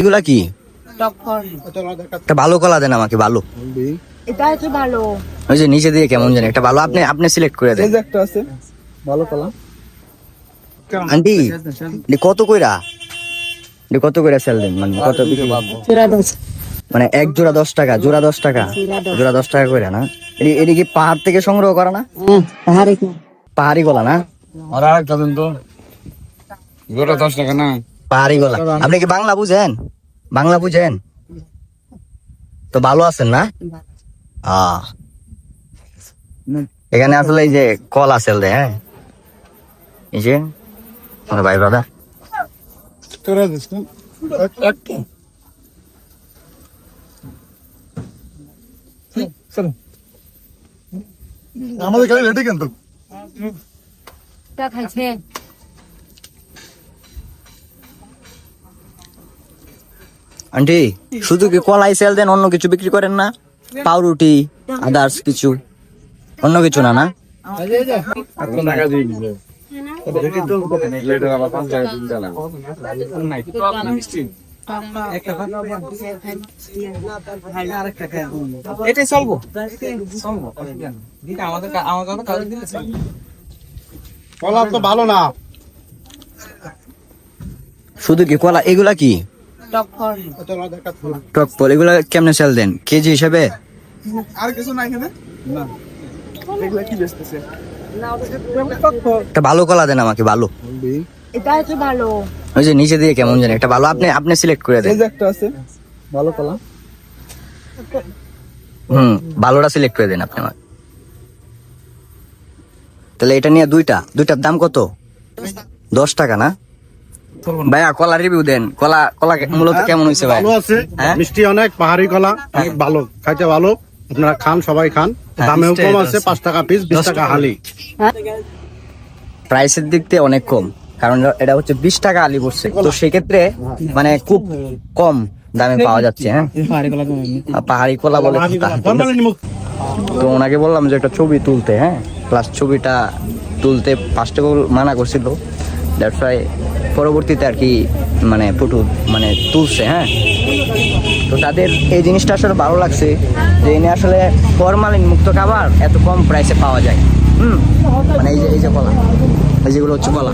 এগুলা কি? ভালো কলা দেন আমাকে ভালো। এটা হচ্ছে ভালো। ওই যে নিচে দিয়ে কেমন জানি একটা ভালো আপনি আপনি সিলেক্ট করে দেন। একটা আছে ভালো কলা। আন্টি কত কইরা? কত কইরা সেল দেন? মানে কত মানে এক জোড়া দশ টাকা জোড়া দশ টাকা। জোড়া দশ। টাকা করে না? এটি কি পাহাড় থেকে সংগ্রহ করা না? হ্যাঁ পাহাড়ি গলা না? আর আরেকটা দিন তো। গোটা দশ টাকা না? পাহাড়ি গলা আপনি কি বাংলা বুঝেন? বাংলা বুঝেন? তো ভালো আছেন না? আহ। এখানে আসলে এই যে কল দেয় হ্যাঁ? এই যে আমার ভাই একটু আমাদের গাড়ি রেডি কিন্তু। খাইছে। আন্টি শুধু কি কলাই সেল দেন অন্য কিছু বিক্রি করেন না? পাউরুটি আদার্স কিছু। অন্য কিছু না না? একশো টাকা দিয়ে দিবে লেটার আবার পাঁচ টাকা দিন দিলাম এটাই চলবো চলবো। আমাদের আমার কথা কাজে দিলে কলা তো ভালো না। শুধু কি কলা? এগুলা কি? টক ফল। এগুলা কেমনে সেল দেন? কেজি হিসাবে? আর কিছু নাই এখানে? না। এগুলা কি বেচতেছে? একটা ভালো কলা দেন আমাকে ভালো। এটা হচ্ছে ভালো। ওই যে নিচে দিয়ে কেমন জানি একটা ভালো। আপনি আপনি সিলেক্ট করে দেন। এই যে একটা আছে। ভালো কলা। হুম ভালোটা সিলেক্ট করে দেন আপনি আমার। তাহলে এটা নিয়ে দুইটা। দুইটার দাম কত? দশ টাকা না? ভাইয়া কলা রিভিউ দেন। কলা কলা মূলত কেমন হয়েছে ভাই? ভালো আছে হ্যাঁ? মিষ্টি অনেক পাহাড়ি কলা অনেক ভালো খাইতে ভালো। আপনারা খান সবাই খান। হ্যাঁ, দামেও কম আছে। পাঁচ টাকা পিস বিশ টাকা। হালি। প্রাইসের দিক দিয়ে অনেক কম কারণ এটা হচ্ছে বিশ টাকা আলি পড়ছে। তো সেক্ষেত্রে মানে খুব কম দামে পাওয়া যাচ্ছে হ্যাঁ? পাহাড়ি কলা বলে তো ওনাকে বললাম যে একটা ছবি তুলতে হ্যাঁ? প্লাস ছবিটা তুলতে ফার্স্ট অফ মানা করছিল। দ্যাটস ওয়াই পরবর্তীতে আর কি মানে ফুটু মানে তুলছে হ্যাঁ? তো তাদের এই জিনিসটা আসলে ভালো লাগছে যে এনে আসলে ফরমালিন মুক্ত খাবার এত কম প্রাইসে পাওয়া যায়। হুম? মানে এই যে এই যে কলা, এই যেগুলো হচ্ছে কলা।